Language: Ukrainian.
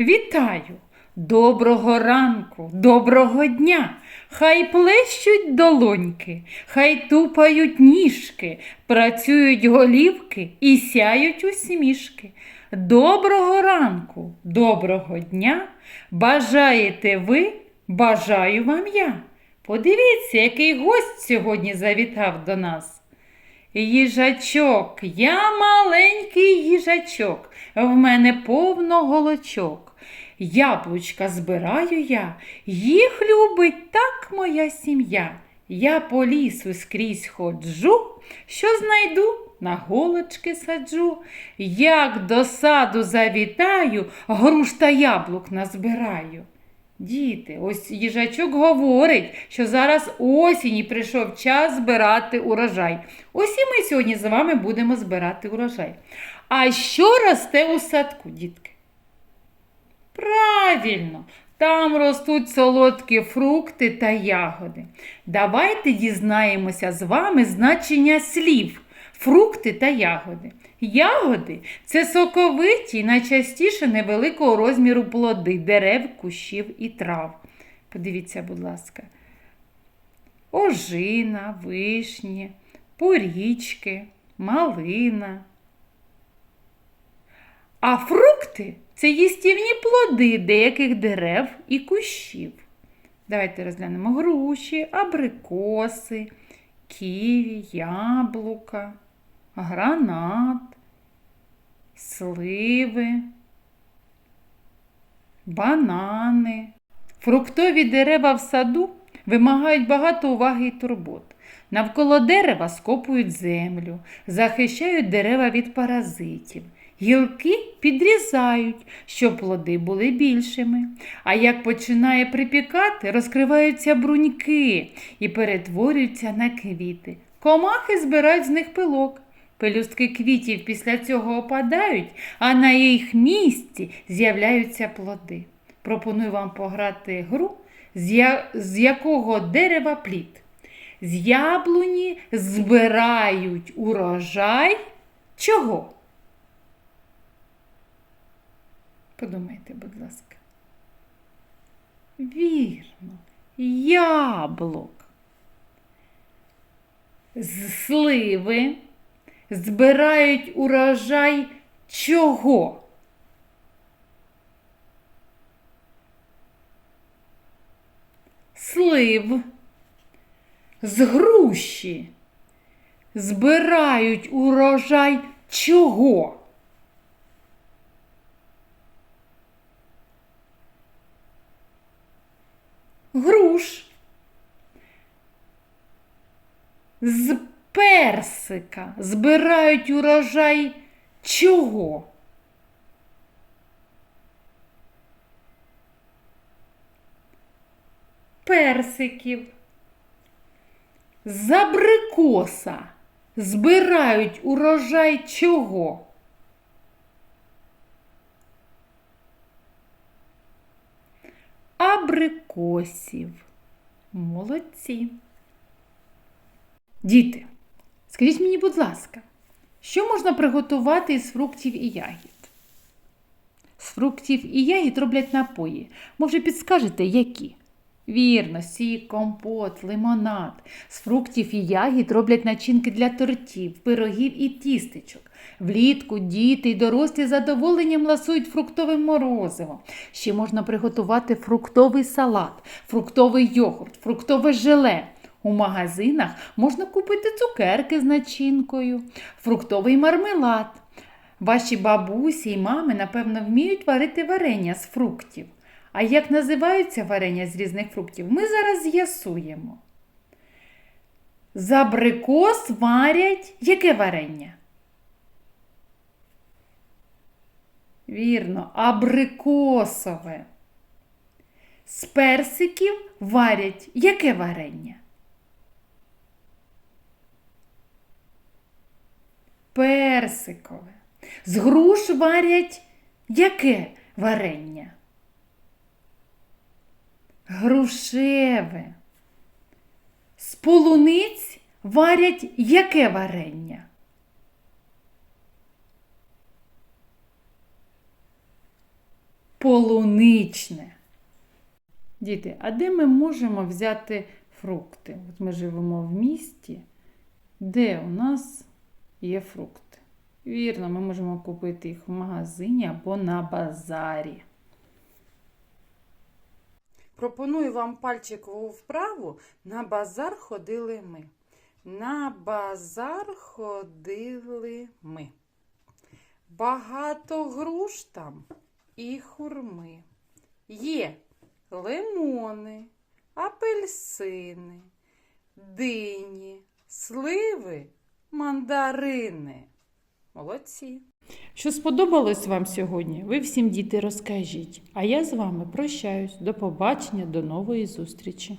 Вітаю! Доброго ранку, доброго дня! Хай плещуть долоньки, хай тупають ніжки, працюють голівки і сяють усмішки. Доброго ранку, доброго дня! Бажаєте ви, бажаю вам я. Подивіться, який гость сьогодні завітав до нас. Їжачок, я маленький їжачок, в мене повно голочок. Яблучка збираю я, їх любить так моя сім'я. Я по лісу скрізь ходжу, що знайду, на голочки саджу. Як до саду завітаю, груш та яблук назбираю. Діти, ось їжачок говорить, що зараз осінь і прийшов час збирати урожай. Ось і ми сьогодні з вами будемо збирати урожай. А що росте у садку, дітки? Правильно, там ростуть солодкі фрукти та ягоди. Давайте дізнаємося з вами значення слів фрукти та ягоди. Ягоди це соковиті, найчастіше невеликого розміру плоди дерев, кущів і трав. Подивіться, будь ласка. Ожина, вишні, порічки, малина. А фрукти це їстівні плоди деяких дерев і кущів. Давайте розглянемо груші, абрикоси, ківі, яблука, гранат, сливи, банани. Фруктові дерева в саду вимагають багато уваги і турбот. Навколо дерева скопують землю, захищають дерева від паразитів. Гілки підрізають, щоб плоди були більшими. А як починає припікати, розкриваються бруньки і перетворюються на квіти. Комахи збирають з них пилок. Пелюстки квітів після цього опадають, а на їх місці з'являються плоди. Пропоную вам пограти гру, з, якого дерева плід. З яблуні збирають урожай. Чого? Подумайте, будь ласка. Вірно, яблук. З сливи збирають урожай чого? Слив. З груші збирають урожай чого? Груш. З персика збирають урожай чого? Персиків. З абрикоса збирають урожай чого? Абрикосів. Молодці. Діти, скажіть мені, будь ласка, що можна приготувати із фруктів і ягід? З фруктів і ягід роблять напої. Може, підскажете, які? Вірно, сік, компот, лимонад. З фруктів і ягід роблять начинки для тортів, пирогів і тістечок. Влітку діти й дорослі з задоволенням ласують фруктовим морозивом. Ще можна приготувати фруктовий салат, фруктовий йогурт, фруктове желе. У магазинах можна купити цукерки з начинкою, фруктовий мармелад. Ваші бабусі і мами, напевно, вміють варити варення з фруктів. А як називаються варення з різних фруктів, ми зараз з'ясуємо. З абрикос варять яке варення? Вірно, абрикосове. З персиків варять яке варення? Персикове. З груш варять яке варення? Грушеве. З полуниць варять яке варення? полуничне. Діти, а де ми можемо взяти фрукти? От ми живемо в місті, де у нас є фрукти. Вірно, ми можемо купити їх в магазині або на базарі. Пропоную вам пальчикову вправу. На базар ходили ми. На базар ходили ми. Багато груш там і хурми. Є лимони, апельсини, дині, сливи, мандарини. Молодці. Що сподобалось вам сьогодні, ви всім діти розкажіть. А я з вами прощаюсь. До побачення, до нової зустрічі.